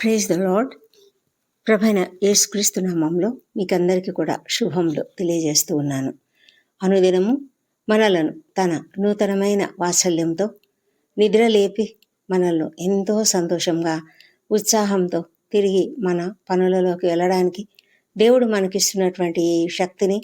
Praise the lord ప్రభైన యేసుక్రీస్తు నామంలో మీకందరికీ కూడా శుభములు తెలియజేస్తూ ఉన్నాను. అనుదినము మనలను తన నూతనమైన వాత్సల్యంతో నిద్ర లేపి మనల్ని ఎంతో సంతోషంగా ఉత్సాహంతో తిరిగి మన పనులలోకి వెళ్ళడానికి దేవుడు మనకిస్తున్నటువంటి ఈ శక్తిని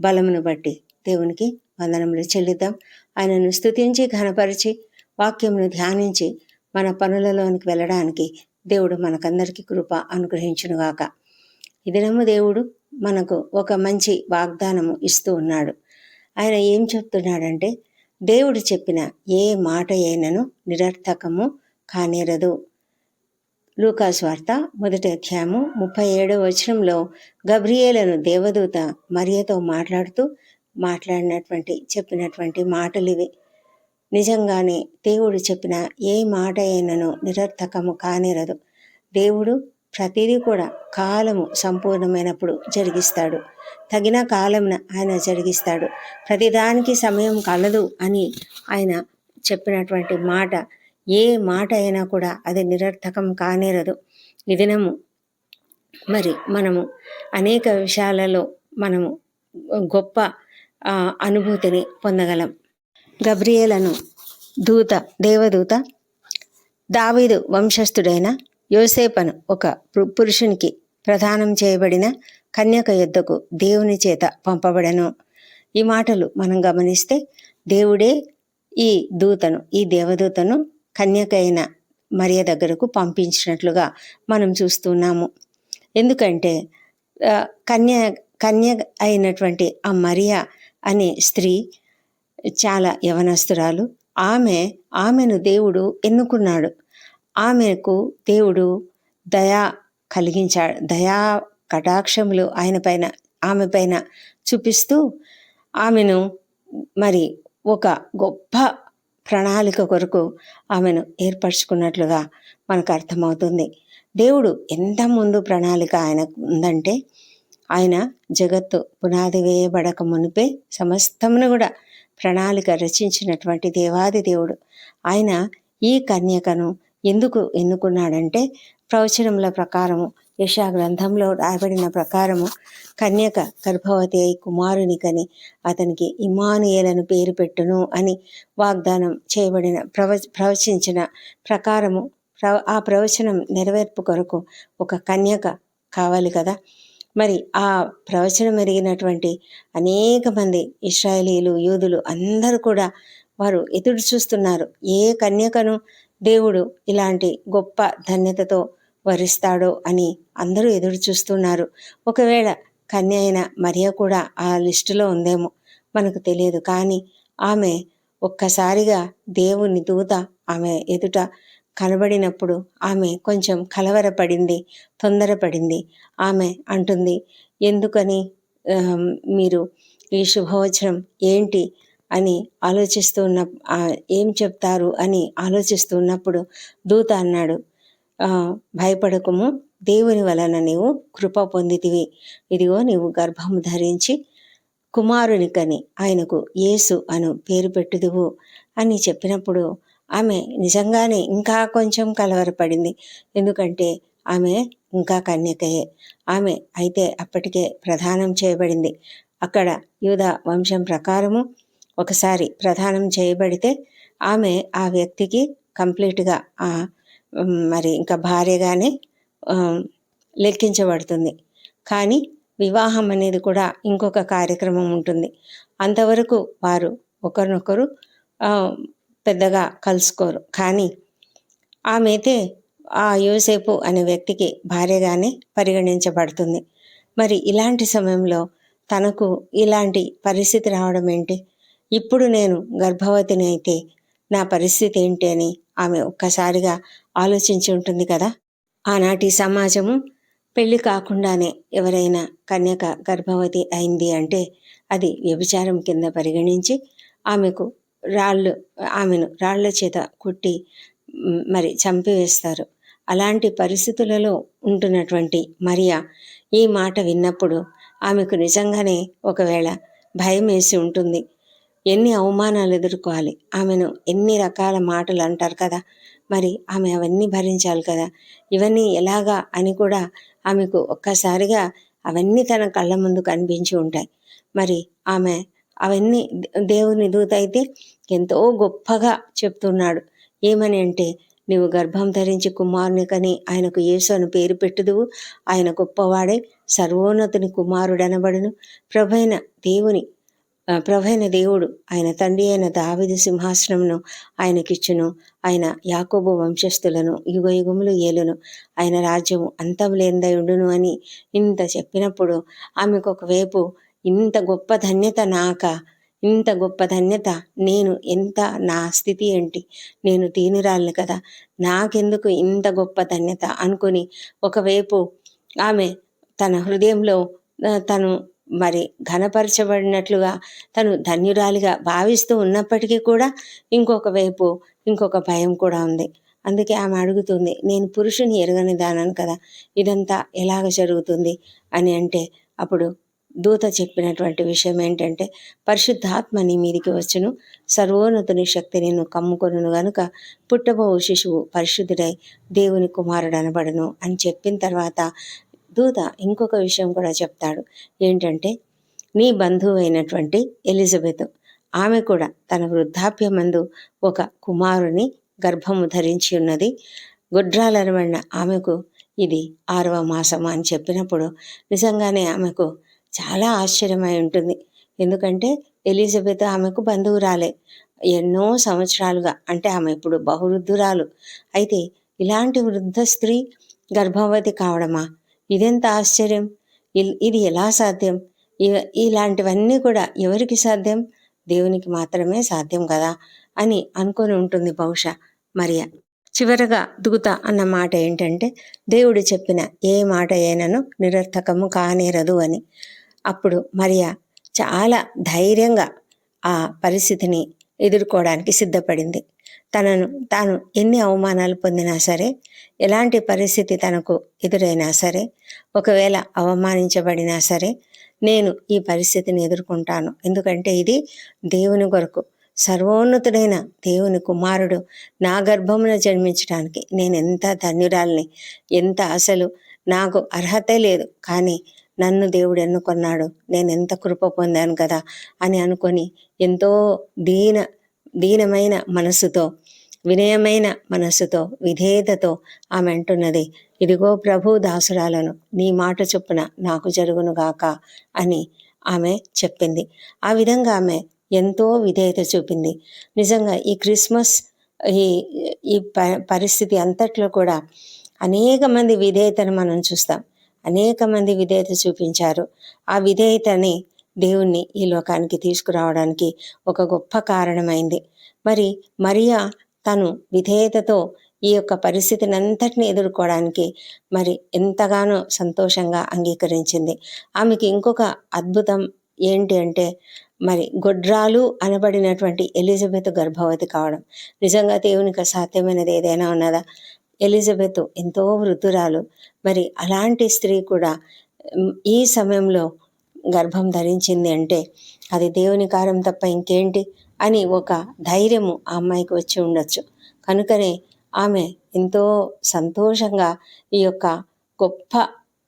బలమును బట్టి దేవునికి వందనములు చెల్లిద్దాం. ఆయనను స్థుతించి ఘనపరిచి వాక్యమును ధ్యానించి మన పనులలోనికి వెళ్ళడానికి దేవుడు మనకందరికీ కృప అనుగ్రహించునుగాక. ఈ దినము దేవుడు మనకు ఒక మంచి వాగ్దానము ఇస్తూ ఉన్నాడు. ఆయన ఏం చెప్తున్నాడంటే దేవుడు చెప్పిన ఏ మాట అయినను నిరర్థకము కానేరదు. లూకాస్ వార్త మొదటి అధ్యాయము ముప్పై ఏడవ వచనంలో గబ్రియేలను దేవదూత మరియతో మాట్లాడుతూ మాట్లాడినటువంటి చెప్పినటువంటి మాటలు ఇవి నిజంగానే దేవుడు చెప్పిన ఏ మాట అయినను నిరర్థకము కానేరదు. దేవుడు ప్రతిదీ కూడా కాలము సంపూర్ణమైనప్పుడు జరిగిస్తాడు. తగిన కాలమున ఆయన జరిగిస్తాడు. ప్రతిదానికి సమయం కలదు అని ఆయన చెప్పినటువంటి మాట. ఏ మాట అయినా కూడా అది నిరర్థకం కానేరదు. ఈ దినము మరి మనము అనేక విషయాలలో మనము గొప్ప అనుభూతిని పొందగలం. గబ్రియేలను దూత దేవదూత దావీదు వంశస్థుడైన యోసేపను ఒక పురుషునికి ప్రదానం చేయబడిన కన్యక యొద్దకు దేవుని చేత పంపబడను. ఈ మాటలు మనం గమనిస్తే దేవుడే ఈ దూతను ఈ దేవదూతను కన్యక అయిన మరియ దగ్గరకు పంపించినట్లుగా మనం చూస్తున్నాము. ఎందుకంటే కన్య కన్య అయినటువంటి ఆ మరియ అనే స్త్రీ చాలా యవనస్తురాలు. ఆమె ఆమెను దేవుడు ఎన్నుకున్నాడు. ఆమెకు దేవుడు దయా కలిగించాడు దయా కటాక్షములు ఆయన పైన ఆమె పైన చూపిస్తూ ఆమెను మరి ఒక గొప్ప ప్రణాళిక కొరకు ఆమెను ఏర్పరచుకున్నట్లుగా మనకు అర్థమవుతుంది. దేవుడు ఎంత ముందు ప్రణాళిక ఆయనకు ఉందంటే ఆయన జగత్తు పునాది వేయబడక మునిపే సమస్తమును కూడా ప్రణాళిక రచించినటువంటి దేవాది దేవుడు. ఆయన ఈ కన్యకను ఎందుకు ఎన్నుకున్నాడంటే ప్రవచనముల ప్రకారము యశా గ్రంథంలో రాయబడిన ప్రకారము కన్యక గర్భవతి అయి కుమారునికని అతనికి ఇమానుయేలను పేరు పెట్టును అని వాగ్దానం చేయబడిన ప్రవ ప్రవచించిన ప్రకారము ప్ర ఆ ప్రవచనం నెరవేర్పు కొరకు ఒక కన్యక కావాలి కదా. మరి ఆ ప్రవచనం ఎరిగినటువంటి అనేక మంది ఇస్రాయేలీలు యూదులు అందరూ కూడా వారు ఎదురు చూస్తున్నారు. ఏ కన్యకను దేవుడు ఇలాంటి గొప్ప ధన్యతతో వరిస్తాడో అని అందరూ ఎదురు చూస్తున్నారు. ఒకవేళ కన్య అయిన మరియ కూడా ఆ లిస్టులో ఉందేమో మనకు తెలియదు. కానీ ఆమె ఒక్కసారిగా దేవుని దూత ఆమె ఎదుట కనబడినప్పుడు ఆమె కొంచెం కలవరపడింది తొందరపడింది. ఆమె అంటుంది ఎందుకని? మీరు ఈ శుభవచనం ఏంటి? అని ఆలోచిస్తూ ఉన్న ఏం చెప్తారు? అని ఆలోచిస్తూ ఉన్నప్పుడు దూత అన్నాడు భయపడకుము భయపడకము. దేవుని వలన నీవు కృప పొందితివి. ఇదిగో నీవు గర్భము ధరించి కుమారునికని ఆయనకు యేసు అను పేరు పెట్టుదువు అని చెప్పినప్పుడు ఆమె నిజంగానే ఇంకా కొంచెం కలవరపడింది. ఎందుకంటే ఆమె ఇంకా కన్యకయే. ఆమె అయితే అప్పటికే ప్రదానం చేయబడింది. అక్కడ యూద వంశం ప్రకారము ఒకసారి ప్రదానం చేయబడితే ఆమె ఆ వ్యక్తికి కంప్లీట్గా మరి ఇంకా భార్యగానే లెక్కించబడుతుంది. కానీ వివాహం అనేది కూడా ఇంకొక కార్యక్రమం ఉంటుంది. అంతవరకు వారు ఒకరినొకరు పెద్దగా కలుసుకోరు. కానీ ఆమె అయితే ఆ యోసేపు అనే వ్యక్తికి భార్యగానే పరిగణించబడుతుంది. మరి ఇలాంటి సమయంలో తనకు ఇలాంటి పరిస్థితి రావడం ఏంటి? ఇప్పుడు నేను గర్భవతిని అయితే నా పరిస్థితి ఏంటి అని ఆమె ఒక్కసారిగా ఆలోచించి ఉంటుంది కదా. ఆనాటి సమాజము పెళ్ళి కాకుండానే ఎవరైనా కన్యక గర్భవతి అయింది అంటే అది వ్యభిచారం కింద పరిగణించి ఆమెకు రాళ్ళు ఆమెను రాళ్ళ చేత కుట్టి మరి చంపివేస్తారు. అలాంటి పరిస్థితులలో ఉంటున్నటువంటి మరియా ఈ మాట విన్నప్పుడు ఆమెకు నిజంగానే ఒకవేళ భయం వేసి ఉంటుంది. ఎన్ని అవమానాలు ఎదుర్కోవాలి? ఆమెను ఎన్ని రకాల మాటలు అంటారు కదా? మరి ఆమె అవన్నీ భరించాలి కదా? ఇవన్నీ ఎలాగా అని కూడా ఆమెకు ఒక్కసారిగా అవన్నీ తన కళ్ళ ముందు కనిపించి ఉంటాయి. మరి ఆమె అవన్నీ దేవుని దూత అయితే ఎంతో గొప్పగా చెప్తున్నాడు. ఏమని అంటే నీవు గర్భం ధరించి కుమారుని కని ఆయనకు యేసు అని పేరు పెట్టుదువు. ఆయన గొప్పవాడే సర్వోన్నతుని కుమారుడనబడును. ప్రభైన దేవుని ప్రభైన దేవుడు ఆయన తండ్రి అయిన దావిది సింహాసనమును ఆయనకిచ్చును. ఆయన యాకోబు వంశస్థులను యుగ యుగములు ఏలును. ఆయన రాజ్యము అంతం లేనిదై ఉండును అని ఇంత చెప్పినప్పుడు ఆమెకు ఒకవైపు ఇంత గొప్ప ధన్యత నాక ఇంత గొప్ప ధన్యత నేను ఎంత నా స్థితి ఏంటి? నేను దీనురాలిని కదా నాకెందుకు ఇంత గొప్ప ధన్యత? అనుకుని ఒకవైపు ఆమె తన హృదయంలో తను మరి ఘనపరచబడినట్లుగా తను ధన్యురాలిగా భావిస్తూ ఉన్నప్పటికీ కూడా ఇంకొక వైపు ఇంకొక భయం కూడా ఉంది. అందుకే ఆమె అడుగుతుంది నేను పురుషుని ఎరగని దానను కదా ఇదంతా ఎలాగ జరుగుతుంది? అని అంటే అప్పుడు దూత చెప్పినటువంటి విషయం ఏంటంటే పరిశుద్ధాత్మ నీ మీదికి వచ్చును. సర్వోన్నతుని శక్తి నేను కమ్ముకొనును గనుక పుట్టబో శిశువు పరిశుద్ధుడై దేవుని కుమారుడు అనబడును. అని చెప్పిన తర్వాత దూత ఇంకొక విషయం కూడా చెప్తాడు. ఏంటంటే నీ బంధువు అయినటువంటి ఎలిజబెత్ ఆమె కూడా తన వృద్ధాప్యమందు ఒక కుమారుని గర్భము ధరించి ఉన్నది. గుడ్రాలనబడిన ఆమెకు ఇది ఆరవ మాసం అని చెప్పినప్పుడు నిజంగానే ఆమెకు చాలా ఆశ్చర్యమై ఉంటుంది. ఎందుకంటే ఎలిజబెత్ ఆమెకు బంధువురాలే. ఎన్నో సంవత్సరాలుగా అంటే ఆమె ఇప్పుడు బహువృద్ధురాలు. అయితే ఇలాంటి వృద్ధ స్త్రీ గర్భవతి కావడమా? ఇదెంత ఆశ్చర్యం? ఇల్- ఇది ఎలా సాధ్యం? ఇలాంటివన్నీ కూడా ఎవరికి సాధ్యం? దేవునికి మాత్రమే సాధ్యం కదా? అని అనుకొని ఉంటుంది బహుశా మరియా. చివరగా దూత అన్న మాట ఏంటంటే దేవుడు చెప్పిన ఏ మాట అయినను నిరర్థకము కానేరదు అని. అప్పుడు మరియా చాలా ధైర్యంగా ఆ పరిస్థితిని ఎదుర్కోవడానికి సిద్ధపడింది. తనను తాను ఎన్ని అవమానాలు పొందినా సరే ఎలాంటి పరిస్థితి తనకు ఎదురైనా సరే ఒకవేళ అవమానించబడినా సరే నేను ఈ పరిస్థితిని ఎదుర్కొంటాను. ఎందుకంటే ఇది దేవుని కొరకు సర్వోన్నతుడైన దేవుని కుమారుడు నా గర్భమున జన్మించడానికి నేను ఎంత ధన్యురాల్ని ఎంత అసలు నాకు అర్హతే లేదు. కానీ నన్ను దేవుడు ఎన్నుకొన్నాడు. నేను ఎంత కృప పొందాను కదా అని అనుకొని ఎంతో దీన దీనమైన మనసుతో వినయమైన మనస్సుతో విధేయతతో ఆమె అంటున్నది ఇదిగో ప్రభు దాసురాలను నీ మాట చొప్పున నాకు జరుగునుగాక అని ఆమె చెప్పింది. ఆ విధంగా ఆమె ఎంతో విధేయత చూపింది. నిజంగా ఈ క్రిస్మస్ ఈ ఈ ప పరిస్థితి అంతట్లో కూడా అనేక మంది విధేయతను మనం చూస్తాం. అనేక మంది విధేయత చూపించారు. ఆ విధేయతని దేవుణ్ణి ఈ లోకానికి తీసుకురావడానికి ఒక గొప్ప కారణమైంది. మరి మరియా తను విధేయతతో ఈ యొక్క పరిస్థితిని అంతటిని ఎదుర్కోవడానికి మరి ఎంతగానో సంతోషంగా అంగీకరించింది. ఆమెకి ఇంకొక అద్భుతం ఏంటి అంటే మరి గొడ్రాలు అనబడినటువంటి ఎలిజబెత్ గర్భవతి కావడం. నిజంగా దేవునికి అసాధ్యమైనది ఏదైనా ఉన్నదా? ఎలిజబెత్ ఎంతో వృద్ధురాలు. మరి అలాంటి స్త్రీ కూడా ఈ సమయంలో గర్భం ధరించింది అంటే అది దేవుని కారం తప్ప ఇంకేంటి అని ఒక ధైర్యము ఆ అమ్మాయికి వచ్చి ఉండొచ్చు. కనుకనే ఆమె ఎంతో సంతోషంగా ఈ యొక్క గొప్ప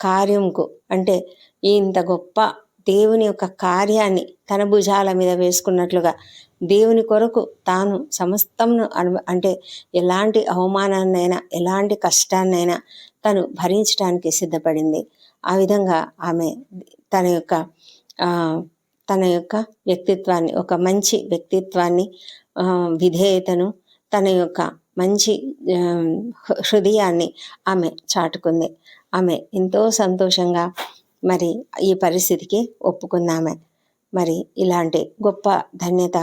కార్యంకు అంటే ఈ ఇంత గొప్ప దేవుని యొక్క కార్యాన్ని తన భుజాల మీద వేసుకున్నట్లుగా దేవుని కొరకు తాను సమస్తంను అను అంటే ఎలాంటి అవమానాన్నైనా ఎలాంటి కష్టాన్నైనా తను భరించడానికి సిద్ధపడింది. ఆ విధంగా ఆమె తన యొక్క తన యొక్క వ్యక్తిత్వాన్ని ఒక మంచి వ్యక్తిత్వాన్ని విధేయతను తన యొక్క మంచి హృదయాన్ని ఆమె చాటుకుంది. ఆమె ఎంతో సంతోషంగా మరి ఈ పరిస్థితికి ఒప్పుకుందామె. మరి ఇలాంటి గొప్ప ధన్యత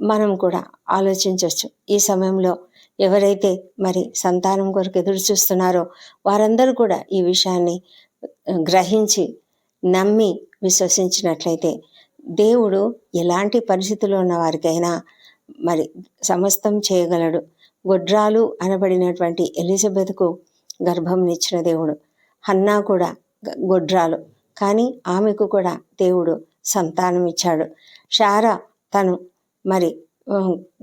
మనం కూడా ఆలోచించవచ్చు ఈ సమయంలో ఎవరైతే మరి సంతానం కొరకు ఎదురు చూస్తున్నారో వారందరూ కూడా ఈ విషయాన్ని గ్రహించి నమ్మి విశ్వసించినట్లయితే దేవుడు ఎలాంటి పరిస్థితుల్లో ఉన్న వారికైనా మరి సమస్తం చేయగలడు. గొడ్రాలు అనబడినటువంటి ఎలిజబెత్కు గర్భంనిచ్చిన దేవుడు. హన్నా కూడా గొడ్రాలు. కానీ ఆమెకు కూడా దేవుడు సంతానం ఇచ్చాడు షారా తను మరి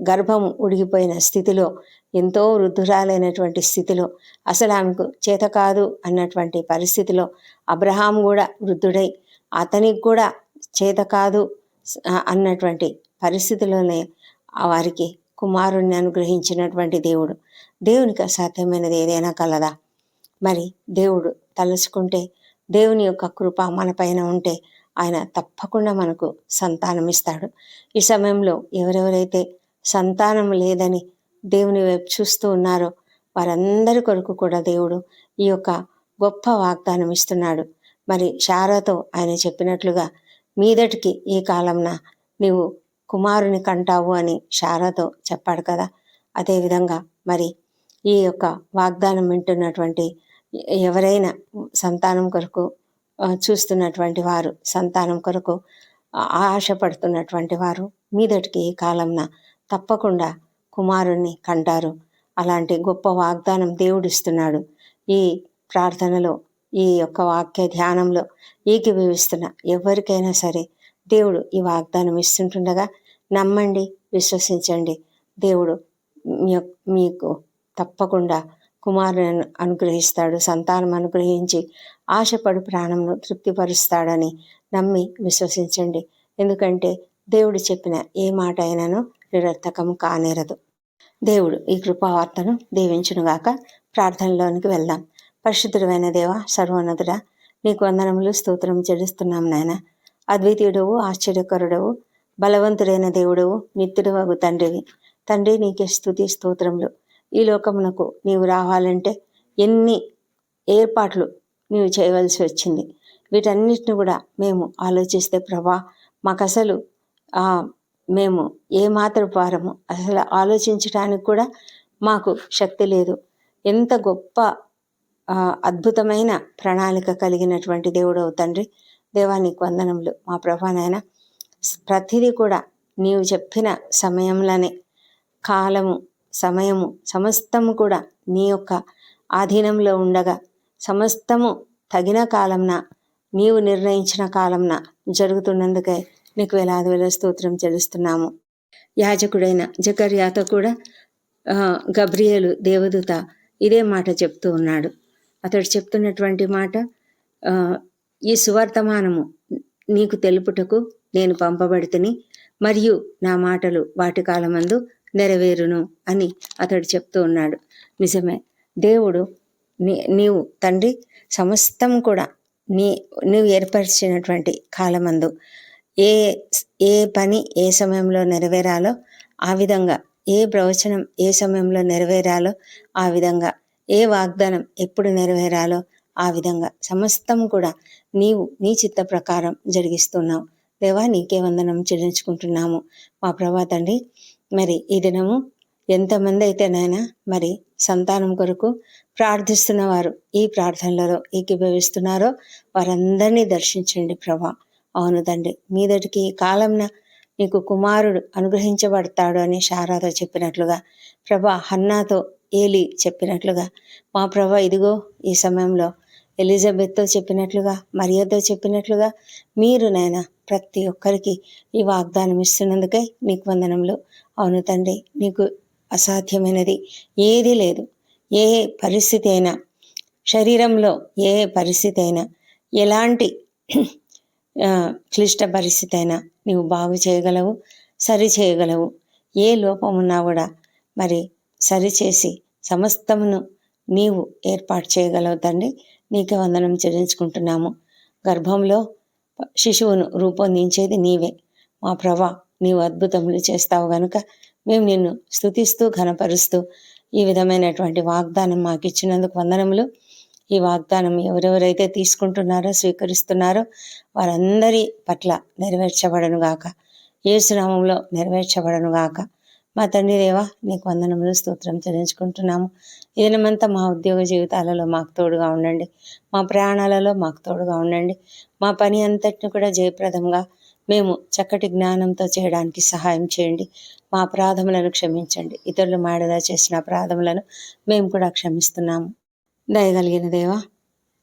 గర్భం ఉడిగిపోయిన స్థితిలో ఎంతో వృద్ధురాలైనటువంటి స్థితిలో అసలు ఆమెకు చేత కాదు అన్నటువంటి పరిస్థితిలో అబ్రహాం కూడా వృద్ధుడై అతనికి కూడా చేత కాదు అన్నటువంటి పరిస్థితిలోనే వారికి కుమారుణ్ణి అనుగ్రహించినటువంటి దేవుడు. దేవునికి అసాధ్యమైనది ఏదైనా కలదా? మరి దేవుడు తలుచుకుంటే దేవుని యొక్క కృప మన పైన ఉంటే ఆయన తప్పకుండా మనకు సంతానం ఇస్తాడు. ఈ సమయంలో ఎవరెవరైతే సంతానం లేదని దేవుని వైపు చూస్తూ ఉన్నారో వారందరి కొరకు కూడా దేవుడు ఈ యొక్క గొప్ప వాగ్దానం ఇస్తున్నాడు. మరి శారాతో ఆయన చెప్పినట్లుగా మీదటికి ఈ కాలంన నీవు కుమారుని కంటావు అని శారాతో చెప్పాడు కదా. అదేవిధంగా మరి ఈ యొక్క వాగ్దానం వింటున్నటువంటి ఎవరైనా సంతానం కొరకు చూస్తున్నటువంటి వారు సంతానం కొరకు ఆశపడుతున్నటువంటి వారు మీదటికి ఈ కాలంన తప్పకుండా కుమారుణ్ణి కంటారు. అలాంటి గొప్ప వాగ్దానం దేవుడిస్తున్నాడు. ఈ ప్రార్థనలో ఈ యొక్క వాక్య ధ్యానంలో ఏకీభవిస్తున్న ఎవరికైనా సరే దేవుడు ఈ వాగ్దానం ఇస్తుంటుండగా నమ్మండి విశ్వసించండి. దేవుడు మీ మీకు తప్పకుండా కుమారుని అనుగ్రహిస్తాడు సంతానం అనుగ్రహించి ఆశపడు ప్రాణంను తృప్తిపరుస్తాడని నమ్మి విశ్వసించండి. ఎందుకంటే దేవుడు చెప్పిన ఏ మాట అయినను నిరర్థకం కానేరదు. దేవుడు ఈ కృపావార్తను దీవించునుగాక ప్రార్థనలోనికి వెళ్దాం. పరిశుద్ధుడైన దేవ సర్వోన్నతుడ నీకు వందనములు స్తోత్రం చెల్లిస్తున్నాం నాయన. అద్వితీయుడవు ఆశ్చర్యకరుడవు బలవంతుడైన దేవుడవు నిత్యుడవగు తండ్రివి. తండ్రి నీకే స్థుతి స్తోత్రములు. ఈ లోకమునకు నీవు రావాలంటే ఎన్ని ఏర్పాట్లు నీవు చేయవలసి వచ్చింది. వీటన్నిటిని కూడా మేము ఆలోచిస్తే ప్రభా మాకు అసలు మేము ఏ మాత్రం వారము అసలు ఆలోచించడానికి కూడా మాకు శక్తి లేదు. ఎంత గొప్ప అద్భుతమైన ప్రణాళిక కలిగినటువంటి దేవుడవు తండ్రి. దేవానికి వందనములు. మా ప్రభానైనా ప్రతిదీ కూడా నీవు చెప్పిన సమయంలోనే కాలము సమయము సమస్తము కూడా నీ యొక్క ఆధీనంలో ఉండగా సమస్తము తగిన కాలంన నీవు నిర్ణయించిన కాలంన జరుగుతున్నందుకై నీకు వేలాది వేల స్తోత్రం చెల్లిస్తున్నాము. యాజకుడైన జకర్యాతో కూడా గబ్రియేలు దేవదూత ఇదే మాట చెప్తూ ఉన్నాడు. అతడు చెప్తున్నటువంటి మాట ఈ సువర్తమానము నీకు తెలుపుటకు నేను పంపబడితిని మరియు నా మాటలు వాటి కాలమందు నెరవేరును అని అతడు చెప్తూ ఉన్నాడు. నిజమే దేవుడు నీ నీవు తండ్రి సమస్తం కూడా నీ నీవు ఏర్పరిచినటువంటి కాలమందు ఏ ఏ పని ఏ సమయంలో నెరవేరాలో ఆ విధంగా ఏ ప్రవచనం ఏ సమయంలో నెరవేరాలో ఆ విధంగా ఏ వాగ్దానం ఎప్పుడు నెరవేరాలో ఆ విధంగా సమస్తం కూడా నీవు నీ చిత్త ప్రకారం జరిగిస్తున్నావు. దేవా నీకే వందనం చెల్లించుకుంటున్నాము. మా ప్రభా తండ్రి మరి ఈ దినము ఎంతమంది అయితే నాయన మరి సంతానం కొరకు ప్రార్థిస్తున్నవారు ఈ ప్రార్థనలలో ఏకీభవిస్తున్నారో వారందరినీ దర్శించండి ప్రభా. అవును తండ్రి మీదటికి ఈ కాలంన నీకు కుమారుడు అనుగ్రహించబడతాడు అని శారాతో చెప్పినట్లుగా ప్రభా హన్నాతో ఏలి చెప్పినట్లుగా మా ప్రభా ఇదిగో ఈ సమయంలో ఎలిజబెత్తో చెప్పినట్లుగా మరియతో చెప్పినట్లుగా మీరు నాయన ప్రతి ఒక్కరికి ఈ వాగ్దానం ఇస్తున్నందుకై నీకు వందనములు. అవును తండ్రి నీకు అసాధ్యమైనది ఏదీ లేదు. ఏ పరిస్థితి అయినా శరీరంలో ఏ పరిస్థితి అయినా ఎలాంటి క్లిష్ట పరిస్థితి అయినా నీవు బాగు చేయగలవు సరి చేయగలవు. ఏ లోపం ఉన్నా కూడా మరి సరిచేసి సమస్తమును నీవు ఏర్పాటు చేయగలవు తండ్రి నీకే వందనం చెల్లించుకుంటున్నాము. గర్భంలో శిశువును రూపొందించేది నీవే. మా ప్రభా నీవు అద్భుతములు చేస్తావు గనుక మేము నిన్ను స్తుతిస్తూ ఘనపరుస్తూ ఈ విధమైనటువంటి వాగ్దానం మాకు ఇచ్చినందుకు వందనములు. ఈ వాగ్దానం ఎవరెవరైతే తీసుకుంటున్నారో స్వీకరిస్తున్నారో వారందరి పట్ల నెరవేర్చబడను గాక. ఏసునామంలో నెరవేర్చబడను గాక మా తండ్రి దేవా నీకు వందనములు స్తోత్రం చెల్లించుకుంటున్నాము. ఇదనమంతా దినమంతా మా ఉద్యోగ జీవితాలలో మాకు తోడుగా ఉండండి. మా ప్రయాణాలలో మాకు తోడుగా ఉండండి. మా పని అంతటిని కూడా జయప్రదంగా మేము చక్కటి జ్ఞానంతో చేయడానికి సహాయం చేయండి. మా అపరాధములను క్షమించండి. ఇతరులు మాడదా చేసిన అపరాధములను మేము కూడా క్షమిస్తున్నాము. దయగలిగిన దేవా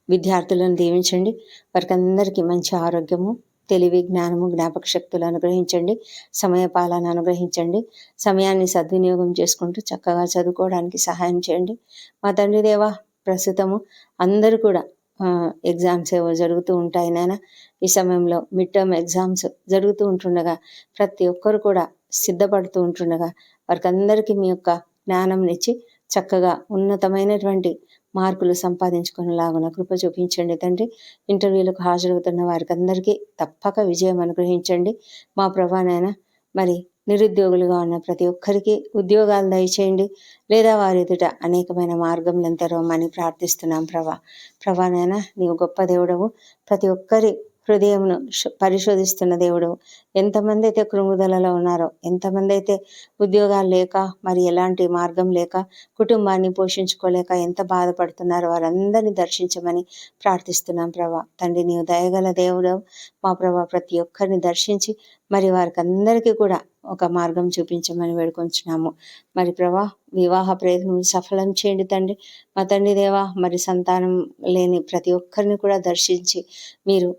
విద్యార్థులను దీవించండి. వారికి అందరికీ మంచి ఆరోగ్యము తెలివి జ్ఞానము జ్ఞాపక శక్తులు అనుగ్రహించండి. సమయ పాలన అనుగ్రహించండి. సమయాన్ని సద్వినియోగం చేసుకుంటూ చక్కగా చదువుకోవడానికి సహాయం చేయండి. మా తండ్రి దేవా ప్రస్తుతము అందరూ కూడా ఎగ్జామ్స్ ఏవో జరుగుతూ ఉంటాయి నాయన. ఈ సమయంలో మిడ్ టర్మ్ ఎగ్జామ్స్ జరుగుతూ ఉంటుండగా ప్రతి ఒక్కరు కూడా సిద్ధపడుతూ ఉంటుండగా వారికి అందరికీ మీ యొక్క జ్ఞానం ఇచ్చి చక్కగా ఉన్నతమైనటువంటి మార్కులు సంపాదించుకునేలాగున కృప చూపించండి తండ్రి. ఇంటర్వ్యూలకు హాజరవుతున్న వారికి అందరికీ తప్పక విజయం అనుగ్రహించండి. మా ప్రభానైనా మరి నిరుద్యోగులుగా ఉన్న ప్రతి ఒక్కరికి ఉద్యోగాలు దయచేయండి. లేదా వారి ఎదుట అనేకమైన మార్గములను తెరవమని ప్రార్థిస్తున్నాం ప్రభా. ప్రభా నాయన నీవు గొప్ప దేవుడవు. ప్రతి ఒక్కరి హృదయమును పరిశోధిస్తున్న దేవుడు ఎంతమంది అయితే కృంగుదలలో ఉన్నారో ఎంతమంది అయితే ఉద్యోగాలు లేక మరి ఎలాంటి మార్గం లేక కుటుంబాన్ని పోషించుకోలేక ఎంత బాధపడుతున్నారో వారందరినీ దర్శించమని ప్రార్థిస్తున్నాం ప్రభా. తండ్రి నీవు దయగల దేవుడు మా ప్రభా ప్రతి ఒక్కరిని దర్శించి మరి వారికి అందరికీ కూడా ఒక మార్గం చూపించమని వేడుకొంచున్నాము. మరి ప్రభా వివాహ ప్రయత్నం సఫలం చేయండి తండ్రి. మా తండ్రి దేవా మరి సంతానం లేని ప్రతి ఒక్కరిని కూడా దర్శించి మీరు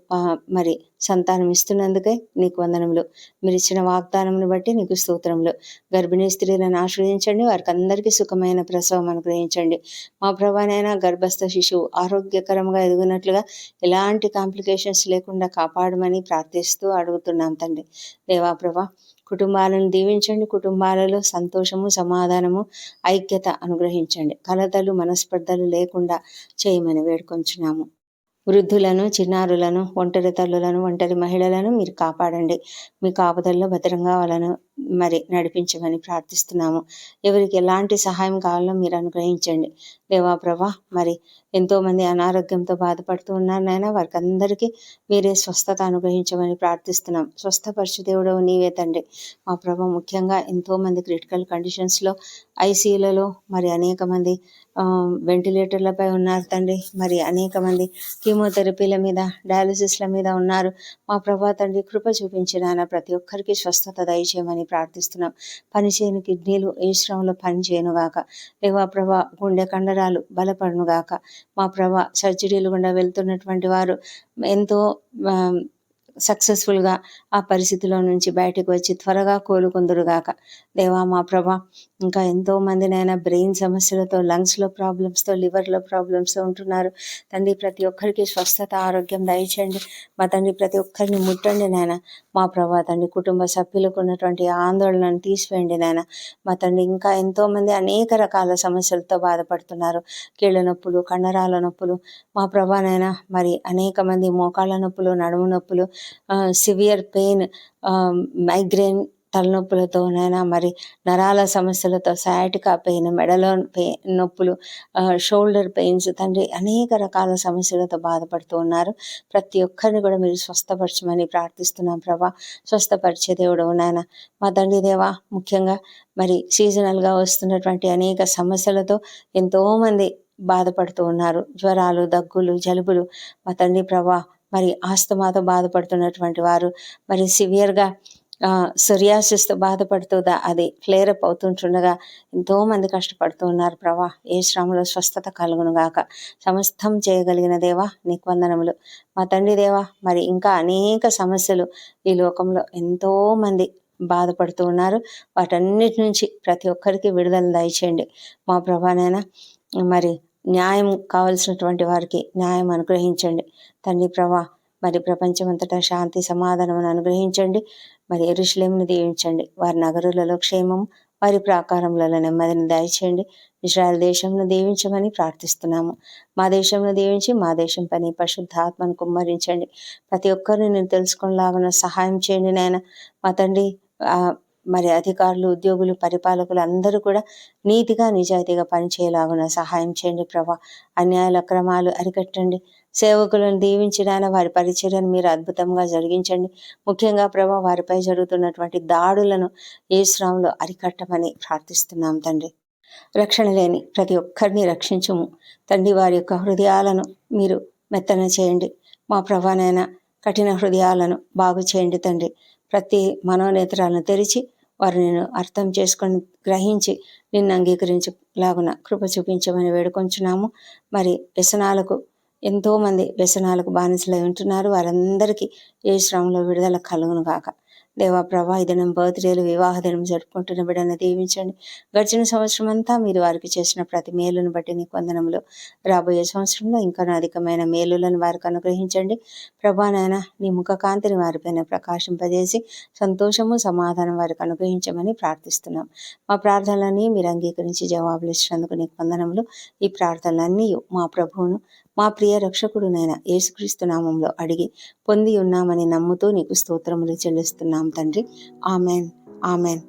మరి సంతానం ఇస్తున్నందుకే నీకు వందనములు. మీరు ఇచ్చిన వాగ్దానమును బట్టి నీకు స్తోత్రములు. గర్భిణీ స్త్రీలను ఆశ్రయించండి. వారికి అందరికీ సుఖమైన ప్రసవం అనుగ్రహించండి. మా ప్రభానైనా గర్భస్థ శిశువు ఆరోగ్యకరంగా ఎదుగునట్లుగా ఎలాంటి కాంప్లికేషన్స్ లేకుండా కాపాడమని ప్రార్థిస్తూ అడుగుతున్నాం తండ్రి. దేవా ప్రభా కుటుంబాలను దీవించండి. కుటుంబాలలో సంతోషము సమాధానము ఐక్యత అనుగ్రహించండి. కలతలు మనస్పర్ధలు లేకుండా చేయమని వేడుకొంచున్నాము. వృద్ధులను చిన్నారులను ఒంటరి తల్లులను ఒంటరి మహిళలను మీరు కాపాడండి. మీ కాపుదల్లో భద్రంగా వాళ్ళను మరి నడిపించమని ప్రార్థిస్తున్నాము. ఎవరికి ఎలాంటి సహాయం కావాలో మీరు అనుగ్రహించండి. లేవా ప్రభా మరి ఎంతోమంది అనారోగ్యంతో బాధపడుతూ ఉన్నారు నాయన వారికి అందరికీ మీరే స్వస్థత అనుగ్రహించమని ప్రార్థిస్తున్నాం. స్వస్థపరచు దేవుడు నీవే తండ్రి. మా ప్రభా ముఖ్యంగా ఎంతోమంది క్రిటికల్ కండిషన్స్లో ఐసీయూలలో మరి అనేక మంది వెంటిలేటర్లపై ఉన్నారు తండ్రి. మరి అనేక మంది కీమోథెరపీల మీద డయాలసిస్ల మీద ఉన్నారు. మా ప్రభా తండ్రి కృప చూపించిన ప్రతి ఒక్కరికి స్వస్థత దయచేయమని ప్రార్థిస్తున్నాం. పనిచేయని కిడ్నీలు ఏ శ్రమంలో పనిచేయనుగాక లేవా ప్రభా గుండె కండరాలు బలపడును గాక. మా ప్రభా సర్జరీలు గుండా వెళ్తున్నటువంటి వారు ఎంతో సక్సెస్ఫుల్గా ఆ పరిస్థితిలో నుంచి బయటకు వచ్చి త్వరగా కోలుకుందురుగాక. దేవా మా ప్రభా ఇంకా ఎంతో మందినైనా బ్రెయిన్ సమస్యలతో లంగ్స్లో ప్రాబ్లమ్స్తో లివర్లో ప్రాబ్లమ్స్తో ఉంటున్నారు. తండ్రి ప్రతి ఒక్కరికి స్వస్థత ఆరోగ్యం దయచేయండి. మా తండ్రి ప్రతి ఒక్కరిని ముట్టండి నాయన. మా ప్రభా తండ్రి కుటుంబ సభ్యులకు ఉన్నటువంటి ఆందోళనను తీసివేయండి నాయన. మా తండ్రి ఇంకా ఎంతోమంది అనేక రకాల సమస్యలతో బాధపడుతున్నారు. కీళ్ళ నొప్పులు కండరాల నొప్పులు. మా ప్రభానైనా మరి అనేక మంది మోకాళ్ళ నొప్పులు నడుము నొప్పులు సివియర్ పెయిన్ మైగ్రేన్ తలనొప్పులతోనైనా మరి నరాల సమస్యలతో సయాటికా పెయిన్ మెడలో పెయిన్ నొప్పులు షోల్డర్ పెయిన్స్ తండ్రి అనేక రకాల సమస్యలతో బాధపడుతూ ఉన్నారు. ప్రతి ఒక్కరిని కూడా మీరు స్వస్థపరచమని ప్రార్థిస్తున్నాం ప్రభా. స్వస్థపరిచే దేవుడు నాయన. మా తండ్రి దేవా ముఖ్యంగా మరి సీజనల్గా వస్తున్నటువంటి అనేక సమస్యలతో ఎంతోమంది బాధపడుతూ ఉన్నారు. జ్వరాలు దగ్గులు జలుబులు. మా తండ్రి ప్రభా మరి ఆస్తమాతో బాధపడుతున్నటువంటి వారు మరి సివియర్గా సొరియాసిస్తో బాధపడుతుందా? అది ఫ్లేరప్ అవుతుంటుండగా ఎంతోమంది కష్టపడుతూ ఉన్నారు. ప్రభా ఏ శ్రమలో స్వస్థత కలుగును గాక. సమస్తం చేయగలిగిన దేవా నీకు వందనములు. మా తండ్రి దేవా మరి ఇంకా అనేక సమస్యలు ఈ లోకంలో ఎంతోమంది బాధపడుతూ ఉన్నారు. వాటన్నిటి నుంచి ప్రతి ఒక్కరికి విడుదల దయచేయండి. మా ప్రభానైనా మరి న్యాయం కావలసినటువంటి వారికి న్యాయం అనుగ్రహించండి. తండ్రి ప్రభా మరి ప్రపంచమంతటా శాంతి సమాధానం అనుగ్రహించండి. మరి ఎరుషులేమును దీవించండి. వారి నగరులలో క్షేమం వారి ప్రాకారంలో నెమ్మదిని దయచేయండి. ఇజ్రాయల్ దేశంను దీవించమని ప్రార్థిస్తున్నాము. మా దేశంలో దీవించి మా దేశం పని పరిశుద్ధాత్మను కుమ్మరించండి. ప్రతి ఒక్కరిని నేను తెలుసుకునేలాగా సహాయం చేయండి నాయన. మా తండ్రి మరి అధికారులు ఉద్యోగులు పరిపాలకులు అందరూ కూడా నీతిగా నిజాయితీగా పనిచేయలాగున సహాయం చేయండి ప్రభా. అన్యాయాల అక్రమాలు అరికట్టండి. సేవకులను దీవించడాన వారి పరిచర్యను మీరు అద్భుతంగా జరిగించండి. ముఖ్యంగా ప్రభా వారిపై జరుగుతున్నటువంటి దాడులను ఏ శ్రామంలో అరికట్టమని ప్రార్థిస్తున్నాం తండ్రి. రక్షణ లేని ప్రతి ఒక్కరిని రక్షించము. తండ్రి వారి యొక్క హృదయాలను మీరు మెత్తన చేయండి. మా ప్రభానైనా కఠిన హృదయాలను బాగు చేయండి తండ్రి. ప్రతి మనోనేత్రాలను తెరిచి వారు నేను అర్థం చేసుకొని గ్రహించి నిన్ను అంగీకరించలాగున కృప చూపించమని వేడుకొంచున్నాము. మరి వ్యసనాలకు ఎంతోమంది వ్యసనాలకు బానిసలై ఉంటున్నారు. వారందరికీ ఏ శ్రమంలో విడుదల కలుగును గాక. దేవా ప్రభా ఈ దినం బర్త్డేలు వివాహ దినం జరుపుకుంటున్న బిడ్డను దీవించండి. గడిచిన సంవత్సరం అంతా మీరు వారికి చేసిన ప్రతి మేలును బట్టి నీ కొందనములు రాబోయే సంవత్సరంలో ఇంకా అధికమైన మేలులను వారికి అనుగ్రహించండి. ప్రభా నాయన నీ ముఖ కాంతిని వారిపైన ప్రకాశింపజేసి సంతోషము సమాధానం వారికి అనుగ్రహించమని ప్రార్థిస్తున్నాం. మా ప్రార్థనలన్నీ మీరు అంగీకరించి జవాబులు ఇచ్చినందుకు నీ కొందనములు ఈ ప్రార్థనలన్నీ మా ప్రభువును మా ప్రియ రక్షకుడునైన యేసుక్రీస్తు నామంలో అడిగి పొంది ఉన్నామని నమ్ముతూ నీకు స్తోత్రములు చెల్లిస్తున్నాం తండ్రి. ఆమెన్. ఆమెన్.